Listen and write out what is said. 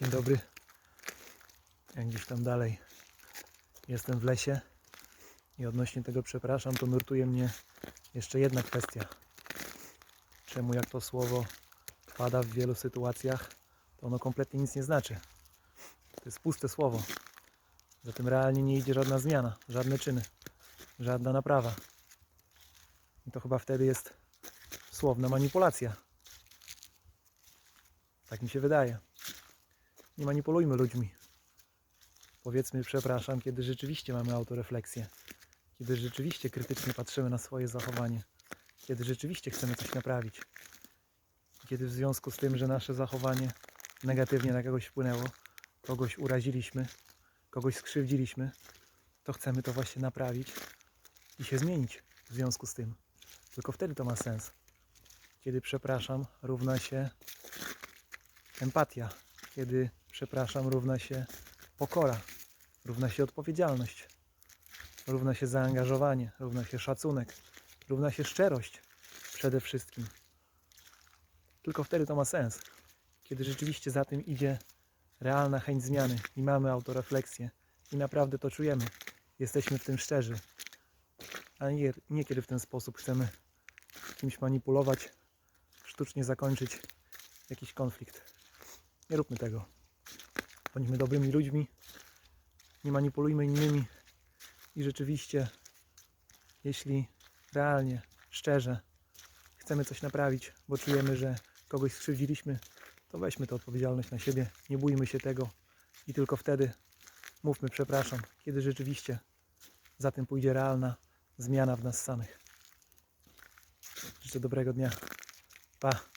Dzień dobry. Jak gdzieś tam dalej jestem w lesie i odnośnie tego przepraszam, to nurtuje mnie jeszcze jedna kwestia. Czemu jak to słowo pada w wielu sytuacjach, to ono kompletnie nic nie znaczy. To jest puste słowo. Za tym realnie nie idzie żadna zmiana, żadne czyny, żadna naprawa. I to chyba wtedy jest słowna manipulacja. Tak mi się wydaje. Nie manipulujmy ludźmi. Powiedzmy przepraszam, kiedy rzeczywiście mamy autorefleksję. Kiedy rzeczywiście krytycznie patrzymy na swoje zachowanie. Kiedy rzeczywiście chcemy coś naprawić. Kiedy w związku z tym, że nasze zachowanie negatywnie na kogoś wpłynęło, kogoś uraziliśmy, kogoś skrzywdziliśmy, to chcemy to właśnie naprawić i się zmienić w związku z tym. Tylko wtedy to ma sens. Kiedy przepraszam, równa się empatia. Kiedy przepraszam, równa się pokora, równa się odpowiedzialność, równa się zaangażowanie, równa się szacunek, równa się szczerość przede wszystkim. Tylko wtedy to ma sens. Kiedy rzeczywiście za tym idzie realna chęć zmiany i mamy autorefleksję i naprawdę to czujemy. Jesteśmy w tym szczerzy. A nie, nie kiedy w ten sposób chcemy kimś manipulować, sztucznie zakończyć jakiś konflikt. Nie róbmy tego. Bądźmy dobrymi ludźmi, nie manipulujmy innymi i rzeczywiście, jeśli realnie, szczerze chcemy coś naprawić, bo czujemy, że kogoś skrzywdziliśmy, to weźmy tę odpowiedzialność na siebie, nie bójmy się tego i tylko wtedy mówmy przepraszam, kiedy rzeczywiście za tym pójdzie realna zmiana w nas samych. Życzę dobrego dnia. Pa!